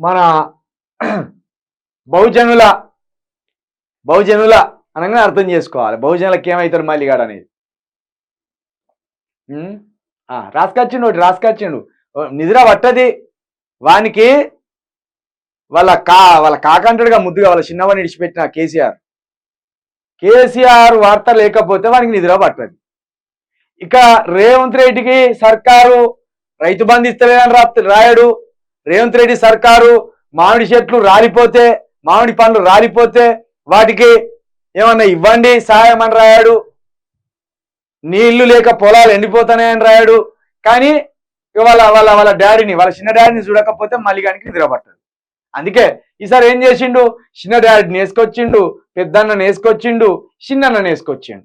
మన బహుజనుల బహుజనుల అనగానే అర్థం చేసుకోవాలి. బహుజనులకు ఏమవుతాడు మల్లిగాడు అనేది? రాసుకొచ్చిండు ఒకటి రాసుకొచ్చిండు. నిద్ర పట్టది. వానికి వాళ్ళ కా వాళ్ళ కాకంటాడుగా ముద్దుగా వాళ్ళ చిన్నవాడిని ఇడిచిపెట్టిన కేసీఆర్. కేసీఆర్ వార్త లేకపోతే వానికి నిద్ర పట్టదు. ఇక రేవంత్ రెడ్డికి సర్కారు రైతు బంధు ఇస్తలేదని రాయడు. రేవంత్ రెడ్డి సర్కారు మామిడి చెట్లు రాలిపోతే మామిడి పండ్లు రాలిపోతే వాటికి ఏమన్నా ఇవ్వండి సహాయం అని రాయాడు. నీళ్ళు లేక పొలాలు ఎండిపోతున్నాయని రాయాడు. కానీ ఇవాళ వాళ్ళ వాళ్ళ వాళ్ళ డాడీని వాళ్ళ చిన్న డాడీని చూడకపోతే మల్లిగానికి నిద్ర పట్టదు అందుకే ఈసారి ఏం చేసిండు? చిన్న డాడీని వేసుకొచ్చిండు పెద్దన్న వేసుకొచ్చిండు చిన్నన్న వేసుకొచ్చిండు.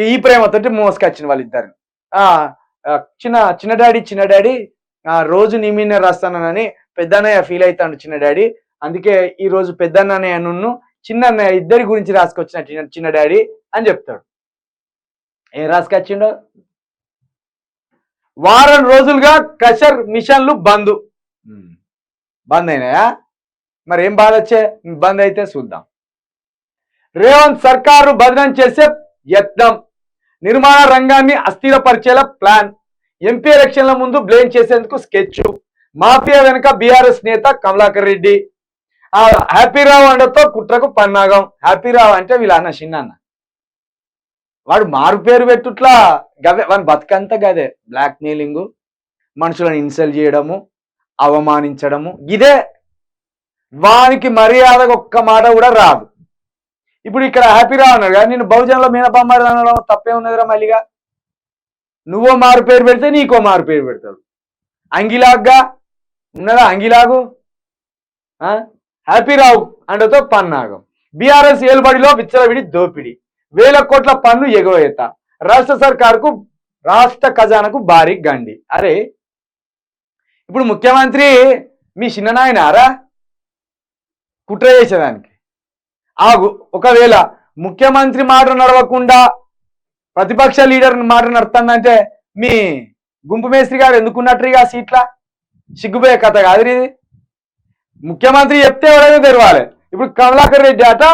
ఈ- ఈ ప్రేమతోటి మోసుకొచ్చింది వాళ్ళిద్దరిని. ఆ, చిన్న చిన్న డాడీ చిన్న డాడీ రోజు నీ మీదనే రాస్తానని పెద్దన్నయ్య ఫీల్ అవుతాడు చిన్న డాడీ అందుకే ఈ రోజు పెద్దన్నయ్య నున్ను చిన్న అన్నయ్య ఇద్దరి గురించి రాసుకొచ్చిన చిన్న డాడీ అని చెప్తాడు. ఏం రాసుకొచ్చిండో? వారం రోజులుగా క్రషర్ మిషన్లు బంద్. బంద్ అయినాయా? మరి ఏం బాధ వచ్చే? బంద్ అయితే చూద్దాం. రేవంత్ సర్కారు బదనం చేసే యత్నం. నిర్మాణ రంగాన్ని అస్థిరపరిచేలా ప్లాన్ ఎంపీ ఎలక్షన్ల ముందు బ్లేమ్ చేసేందుకు స్కెచ్. మాఫియా వెనుక బీఆర్ఎస్ నేత కమలాకర్ రెడ్డి. ఆ హ్యాపీరావు అండతో కుట్రకు పన్నాగం. హ్యాపీరావు అంటే వీళ్ళ అన్న చిన్న వాడు మారు పేరు పెట్టుట్లా గదే వాని బతుకంతా గదే. బ్లాక్ మెయిలింగ్ మనుషులను ఇన్సల్ట్ చేయడము అవమానించడము. ఇదే వానికి మర్యాద ఒక్క మాట కూడా రాదు. ఇప్పుడు ఇక్కడ హ్యాపీరావు అన్నాడు కానీ నేను బహుజనంలో మీద అనడం తప్పే ఉన్నదిరా మళ్ళీగా నువ్వో మారు పేరు పెడితే నీకో మారు పేరు పెడతాడు. అంగిలాగ్గా ఉన్నదా అంగిలాగు? ఆ? హ్యాపీరావు అండతో పన్నాగం. బీఆర్ఎస్ ఏలుబడిలో విచ్చలవిడి దోపిడి. వేల కోట్ల పన్ను ఎగవేత. రాష్ట్ర సర్కార్కు రాష్ట్ర ఖజానాకు భారీ గండి. అరే ఇప్పుడు ముఖ్యమంత్రి మీ చిన్ననాయనారా కుట్ర చేసేదానికి. ఆగు ఒకవేళ ముఖ్యమంత్రి మాట నడవకుండా ప్రతిపక్ష లీడర్ మాట నడుతుందంటే మీ గుంపు మేస్త్రి గారు ఎందుకున్నట్టు ఇక సీట్ల? సిగ్గుపోయే కథ కాదు ఇది. ముఖ్యమంత్రి చెప్తే ఎవరైనా తెరవాలి. ఇప్పుడు కమలాకర్ రెడ్డి అట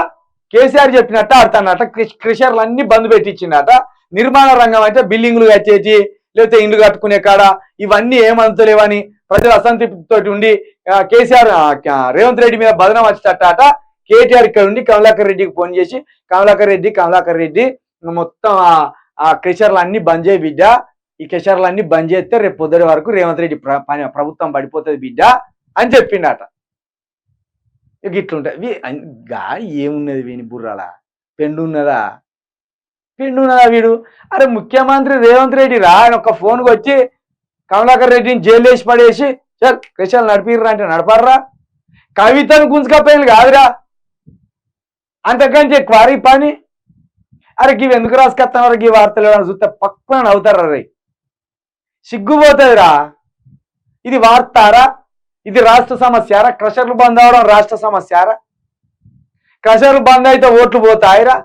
కేసీఆర్ చెప్పినట్ట ఆడుతానట క్రిషర్లు అన్ని బంద్ పెట్టించిండట నిర్మాణ రంగం అంటే బిల్డింగ్లు కట్టేసి లేకపోతే ఇండ్లు కట్టుకునే కాడ ఇవన్నీ ఏమంతలేవని ప్రజలు అసంతృప్తితో ఉండి కేసీఆర్ రేవంత్ రెడ్డి మీద బదనం వచ్చేటట్ట కేటీఆర్ ఇక్కడ ఉండి కమలాకర్ రెడ్డికి ఫోన్ చేసి కమలాకర్ రెడ్డి కమలాకర్ రెడ్డి మొత్తం ఆ- ఆ క్రెషర్లు అన్ని బంద్ చేయి బిడ్డ. ఈ క్రెషర్లు అన్ని బంద్ చేస్తే రేపు పొద్దుటి వరకు రేవంత్ రెడ్డి పని- ప్రభుత్వం పడిపోతుంది బిడ్డ అని చెప్పిండట. ఇక ఇట్లుంటాయి గా ఏమున్నది వీని బుర్రాల? పెండు ఉన్నదా పెండు ఉన్నదా వీడు? అరే ముఖ్యమంత్రి రేవంత్ రెడ్డి రా ఆయన ఒక ఫోన్కి వచ్చి కమలాకర్ రెడ్డిని జైలు వేసి పడేసి సార్ క్రిషాలు నడిపిర్రా అంటే నడపర్రా? కవితను గుంజుకపోయింది కాదురా. అంతకంటే క్వారీ పని అరే ఇవి ఎందుకు రాసుకొస్తున్నారు ఈ వార్తలు? అని చూస్తే పక్కన అవుతారు అరే. సిగ్గుపోతుందిరా. ఇది వార్తారా? ఇది రాష్ట్ర సమస్యరా? క్రషర్లు బంద్ అవడం రాష్ట్ర సమస్యరా? క్రషర్లు బంద్ అయితే ఓట్లు పోతాయిరా?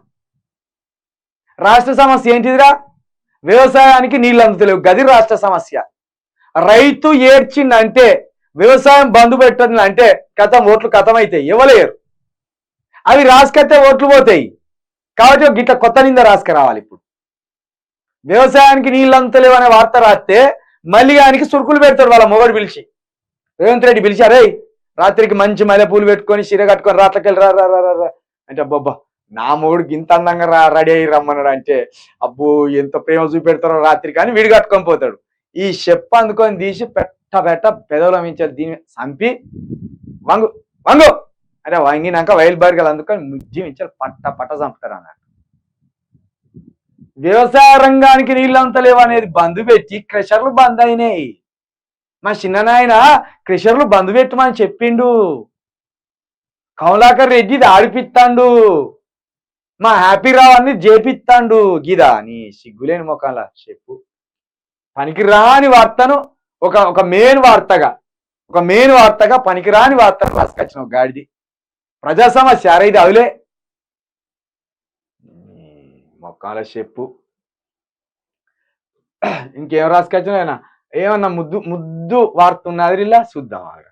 రాష్ట్ర సమస్య ఏంటిదిరా? వ్యవసాయానికి నీళ్ళు అందుతలేవు గది రాష్ట్ర సమస్య. రైతు ఏడ్చిందంటే వ్యవసాయం బంధు పెట్టిందంటే కథం ఓట్లు కథమైతాయి. అవుతాయి ఇవ్వలేరు అవి రాసుకతే ఓట్లు పోతాయి. కాబట్టి గిట్ల కొత్త నింద రాసుకురావాలి ఇప్పుడు. వ్యవసాయానికి నీళ్ళు అందుతలేవు అనే వార్త రాస్తే మళ్ళీ ఆయనకి సురుకులు పెడతాడు వాళ్ళ మొగడు పిలిచి. రేవంత్ రెడ్డి పిలిచారే రాత్రికి మంచి మల్లెపూలు పెట్టుకొని చీర కట్టుకొని రాట్లకెళ్ళి రా రా రా అంటే అబ్బబ్బా నా మొగుడు గింత అందంగా రా రెడీ అయ్యి రమ్మన్నాడు. అంటే అబ్బో ఎంత ప్రేమ చూపెడతారో రాత్రి కానీ వీడు కట్టుకొని పోతాడు. ఈ చెప్ప అందుకొని తీసి పెట్ట పెట్ట పెదవుల మించి దీన్ని చంపి వంగు వంగు. అరే వంగినాక వైల్ బర్గలు అందుకొని ముజ్జి పట్ట పట్ట చంపుతారు అన్నట్టు వ్యవసాయ రంగానికి నీళ్ళు అంత లేవనేది బంద్ పెట్టి క్రెషర్లు బంద్ అయినాయి. మా చిన్ననాయన క్రెషర్లు బంద్ పెట్టమని చెప్పిండు. కమలాకర్ రెడ్డి ఆడిపిస్తాడు మా హ్యాపీ రావాన్ని చేపిత్తాండు గిదా నీ సిగ్గులేని ముఖంలా చెప్పు. పనికిరాని వార్తను ఒక ఒక మెయిన్ వార్తగా ఒక మెయిన్ వార్తగా పనికిరాని వార్తను రాసుకొచ్చిన ఒక గాడిది. ప్రజా సమస్య అరే ఇది అవులే మొక్కల చెప్పు ఇంకేం రాసుకొచ్చిన ఏమన్నా ముద్దు ముద్దు వార్త ఉన్నది ఇలా చూద్దాం ఆగ